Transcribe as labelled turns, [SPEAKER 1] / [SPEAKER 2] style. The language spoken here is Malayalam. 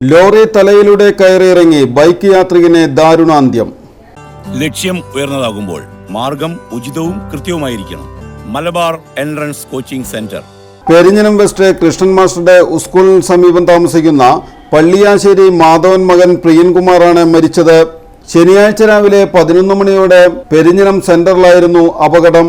[SPEAKER 1] ലോറി തലയിലൂടെ കയറിയിറങ്ങി ബൈക്ക് യാത്രികന് ദാരുണാന്ത്യം.
[SPEAKER 2] ലക്ഷ്യം ഉയർന്നതാകുമ്പോൾ മാർഗം ഉചിതവും കൃത്യവുമായിരിക്കണം. Malabar entrance coaching centre.
[SPEAKER 1] Perinjanam West Krishnan മാസ്റ്ററുടെ സ്കൂളിന് സമീപം താമസിക്കുന്ന പള്ളിയാശ്ശേരി മാധവൻ മകൻ പ്രിയൻകുമാറാണ് മരിച്ചത്. ശനിയാഴ്ച രാവിലെ പതിനൊന്ന് മണിയോടെ പെരിഞ്ഞനം സെന്ററിലായിരുന്നു അപകടം.